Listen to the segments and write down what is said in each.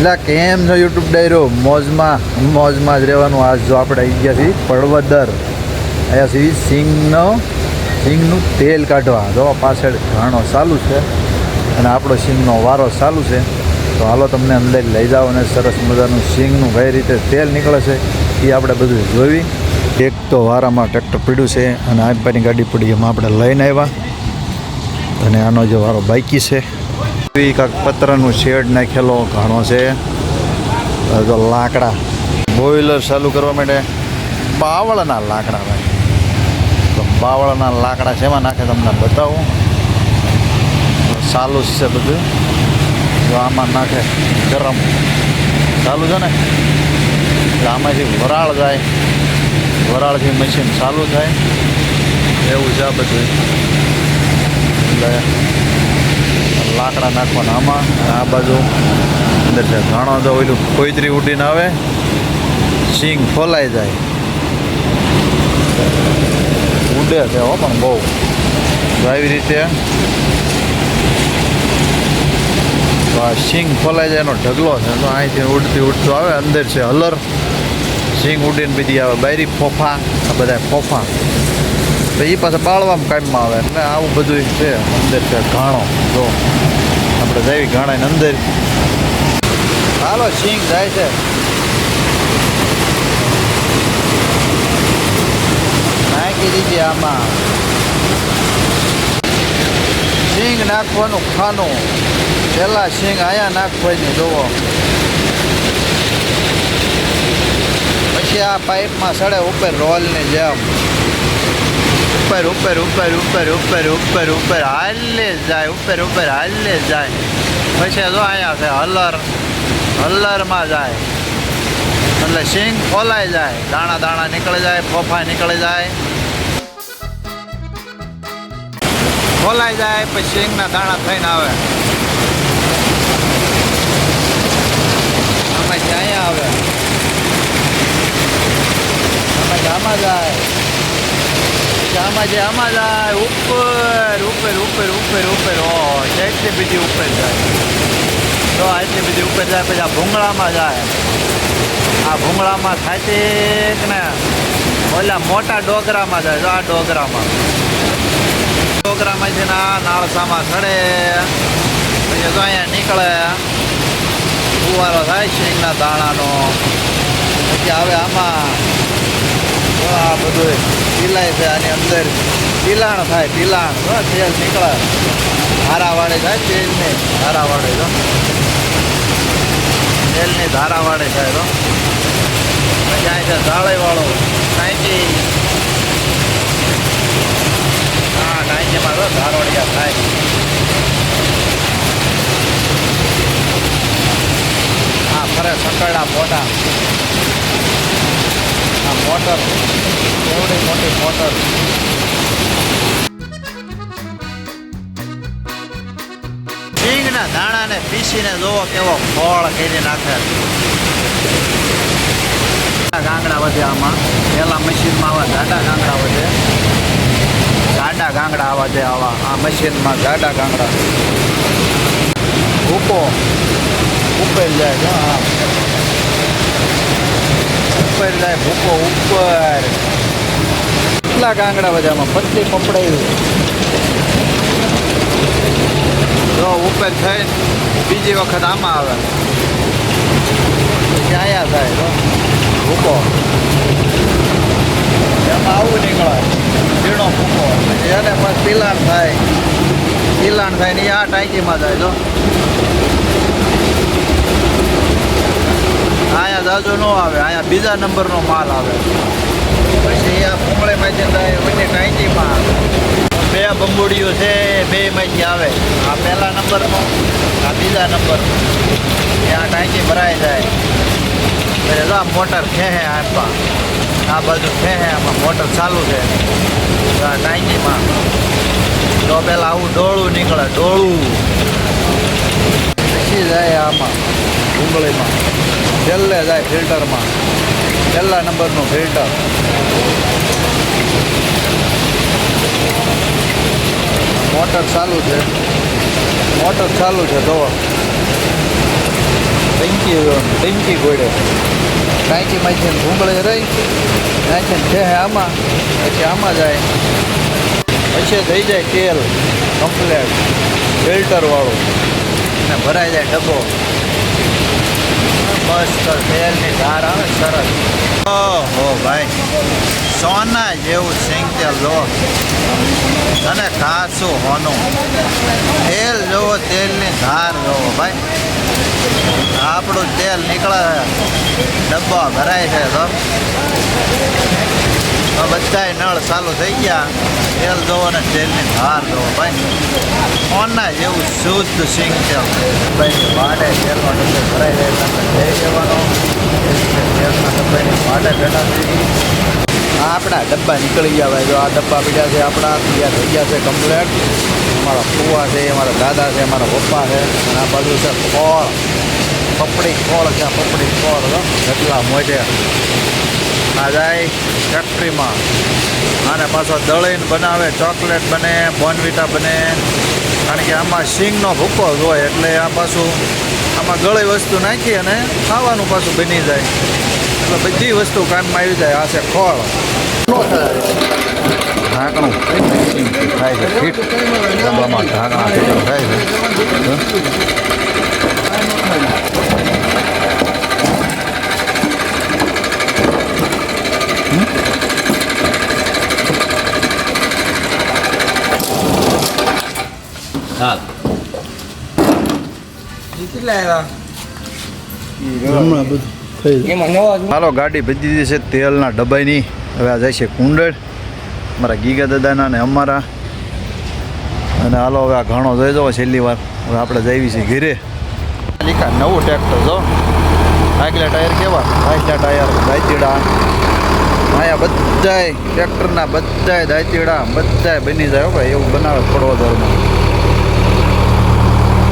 એટલે કેમ છો યુટ્યુબ ડાયરો? મોજમાં મોજમાં જ રહેવાનું આજ જો આપણે આવી ગયા છીએ પડવદર અહીંયા સુધી સિંગનો સિંગનું તેલ કાઢવા. જો, પાછળ ઘાણો ચાલુ છે અને આપણો સિંગનો વારો ચાલુ છે. તો હાલો તમને અંદર લઈ જાઓ અને સરસ મજાનું સિંગનું કઈ રીતે તેલ નીકળે છે એ આપણે બધું જોઈ એક તો વારામાં ટ્રેક્ટર પીડ્યું છે અને આ ગાડી પડી એમાં આપણે લઈને આવ્યા. અને આનો જે વારો બાઇકી છે એ કાંક પતરાનું શેડ નાખેલો ઘણો છે. તો લાકડા. બોઈલર ચાલુ કરવા માટે બાવળના લાકડા ભાઈ. તો બાવળના લાકડા શેમાં નાખે તમને બતાવું. ચાલુ જ છે બધું. જો આમાં નાખે ગરમ. ચાલુ છે ને? આમાંથી વરાળ જાય. વરાળથી મશીન ચાલુ થાય. એવું છે બધું. એટલે નાખવાના. આમાં આ બાજુ અંદર છે ઘણો તો ઓલું કોઈતરી ઉડીને આવે, સિંગ ફોલાઈ જાય. ઉડે છે હો, પણ બહુ. તો આવી રીતે આ સિંગ ફોલાઈ જાય એનો ઢગલો છે. તો અહીંથી ઉડતી ઉડતું આવે, અંદર છે હલર. સિંગ ઉડીને બીજી આવે, બાયરી ફોફા, આ બધા ફોફા. તો એ પાછા બાળવામાં કામમાં આવે. એટલે આવું બધું છે, અંદર છે ઘાણો જો. આપણે જઈ ઘાણાની અંદર. હાલો, સિંગ જાય છે. નાખી દીધી આમાં. સિંગ નાખવાનું ખાનું. પેલા સિંગ આયા નાખવાની જોવો પછી આ પાઇપમાં સડે ઉપર રોલની જેમ. ઉપર ઉપર ઉપર ઉપર ઉપર ઉપર ઉપર, હાલે જાય, ઉપર ઉપર, હાલે જાય. પછી જો અહીંયા છે, હલર, હલરમાં જાય. એટલે સિંગ ફોલાઈ જાય, દાણા દાણા નીકળી જાય, ફોફા નીકળી જાય. ફોલાઈ જાય, પછી સિંગના દાણા થઈને આવે. આમાંથી અહીંયા આવે આમાંથી આમાં જાય આમાં જે આમાં જાય ઉપર ઉપર ઉપર ઉપર ઉપર. ઓ એટલી બધી ઉપર જાય. તો એટલી ઉપર જાય, પછી આ ભૂંગળામાં જાય. આ ભૂંગળામાં થાય કે ને? ઓલા મોટા ડોગરામાં જાય જો આ ડોગરામાં. ડોગરામાં છે ને આ નાળસામાં ચડે. પછી તો અહીંયા નીકળે. ફુવારો થાય શેંગના દાણાનો. પછી આવે આમાં. આ બધું પીલાય છે આની અંદર. પીલાણ થાય, પીલાણ. જો તેલ નીકળે. ધારાવાળે થાય તેલની ધારાવાળે જો. તેલની ધારાવાળે થાય તો જાય છે ધાળે વાળો હા ટાંકીમાં તો ધારોડિયા થાય. હા, ફરે સંકળા આ મોટર એવડી મોટી મોટર સિંગના દાણાને પીસીને જોવો કેવો ફળ કરી નાખે. ગાંગડા વધે આમાં. પેલા મશીનમાં આવા જાડા ગાંગડા વધે. જાડા ગાંગડા આવા છે આવા, આ મશીનમાં જાડા ગાંગડા ભૂકો ઉપર જાય છે ઉપર જાય ભૂકો ઉપર. કેટલા કાંગડા બધામાં પતલી પપડાયું. જો ઉપર થઈ, બીજી વખત આમાં આવે. આયા થાય તો ભૂકો. એમાં આવું નીકળે ઝીણો ભૂકો. એને પછી પિલાણ થાય. પિલાણ થાય ને આ ટાંકીમાં જાય તો અહીંયા જાજો ન આવે, અહીંયા બીજા નંબરનો માલ આવે. પછી આ ભૂંગળીમાંથી જાય ઓલી ટાંકીમાં બે બંબોડીઓ છે, બે માંથી આવે. આ પહેલા નંબરનો, આ બીજા નંબર ત્યાં ટાંકી ભરાઈ જાય. એટલે આ મોટર ખેહે આપવા આ બાજુ ખેહે આમાં, મોટર ચાલુ છે. આ ટાંકીમાં તો પેલા આવું ડોળું નીકળે, ડોળું. પછી જાય આમાં ડુંગળીમાં છેલ્લે જાય ફિલ્ટરમાં. છેલ્લા નંબરનું ફિલ્ટર. મોટર ચાલુ છે. મોટર ચાલુ છે, જોવો. ટેન્કી ટેન્કી ગોળે. ટાંકી માંથી ભૂંગળે રહી નાખીને છે આમાં, પછી આમાં જાય. પછી થઈ જાય તેલ, કમ્પ્લેટ. ફિલ્ટરવાળું. અને ભરાઈ જાય ડબ્બો. મસ્ત તેલની ધાર આવે, સરસ. ઓહો ભાઈ, સોના જેવું સિંગ તેલ લો. અને ખાસું હોનું. તેલ જોવો તેલની ધાર જોવો ભાઈ. આપણું તેલ નીકળે ડબ્બા ભરાય છે સર બધાય નળ ચાલુ થઈ ગયા. તેલ જોવો અને તેલની ધાર જોવો ભાઈ, ઓના જેવું શુદ્ધ સિંગ તેલ ભાઈ માટે તેલમાં ડબ્બે ભરાઈ જાય આપણે જઈ દેવાનો તેલના ડબ્બાની માટે બેઠા થઈ આ આપણા ડબ્બા નીકળી ગયા ભાઈ. જો આ ડબ્બા પીડ્યા છે આપણા તૈયાર થઈ ગયા છે કમ્પ્લેટ અમારા ફુવા છે, અમારા દાદા છે, અમારા પપ્પા છે. અને આ બાજુ છે ફળ. પપડી ફળ છે, પપડી ફળ. જેટલા મોઢે. આ જાય ફેક્ટરીમાં. આને પાછો દળીને બનાવે ચોકલેટ બને બોનવીટા બને. કારણ કે આમાં સિંગનો ભૂકો જ હોય એટલે આ પાછું આમાં ગળી વસ્તુ નાખી અને ખાવાનું પાછું બની જાય. એટલે બધી વસ્તુ કામમાં આવી જાય. આ છે ખોળ. ઢાંકણું. થાય છે ફીટ ઢાંકણા. થાય છે હા હમણાં બધું થઈ જાય. એમાં નવા જ હાલો ગાડી ભજી દીધી છે તેલના ડબ્બાની. હવે આ જાય છે કુંડળ. મારા ગીગા દાદાના ને અમારા. અને હાલો હવે આ ઘણો જોઈ જવો છેલ્લી વાર. હવે આપણે જઈએ છીએ ઘરે. લીકા નવું ટ્રેક્ટર જો. આગલા ટાયર કેવા? આગલા ટાયર દાયતીડા. અહીંયા બધાય ટ્રેક્ટરના બધાય દાયતીડા બધાય બની જાય હો ભાઈ. એવું બનાવે પડવદરમાં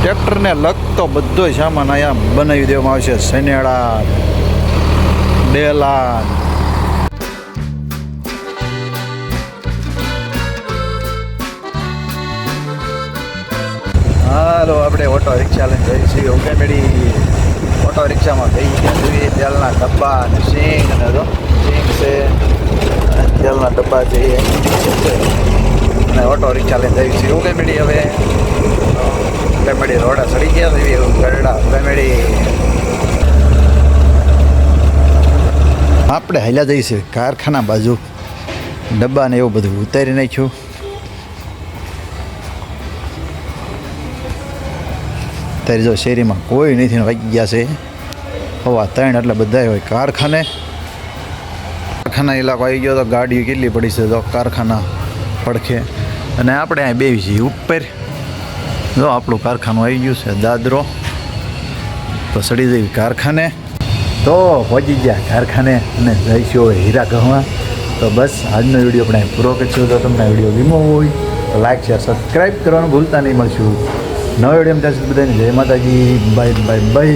ટ્રેક્ટરને લગતો બધો સામાન અહીંયા બનાવી દેવામાં આવશે. સનેડા ડેલા હાલો, આપણે ઓટો રિક્ષા લઈને જઈએ છીએ. ઉકેમેડી ઓટો રિક્ષામાં ગઈ ગયા જોઈએ તેલના ડબ્બા અને સિંગ અને સિંગ છે. તેલના ડબ્બા જઈએ અને ઓટો રિક્ષા લઈને જઈ છીએ. ઉકેમેડી હવે. ઉકેમેડી રોડા ચડી ગયા છે એવું ગરડા ઉકેમેડી આપણે હાલ્યા જઈશું કારખાના બાજુ. ડબ્બા ને એવું બધું ઉતારી નાખ્યું. અત્યારે જો શેરીમાં કોઈ નથી વાગી ગયા છે. હવા ત્રણ એટલે બધા હોય કારખાને. કારખાના ઇલાકો આવી ગયો તો ગાડીઓ કેટલી પડી છે તો કારખાના પડખે. અને આપણે અહીં બેવી છીએ ઉપર. જો, આપણું કારખાનું આવી ગયું છે, દાદરો. તો સડી જઈ કારખાને. તો પહોંચી ગયા કારખાને અને જઈશું હવે હીરા કહવા તો બસ, આજનો વીડિયો આપણે પૂરો કરીશું. તો તમને વીડિયો વીમો હોય, તો લાઈક શેર સબસ્ક્રાઈબ કરવાનું ભૂલતા નહીં. મળશું નવો વીડિયો ત્યાં સુધી બધાને. જય માતાજી. Bye bye bye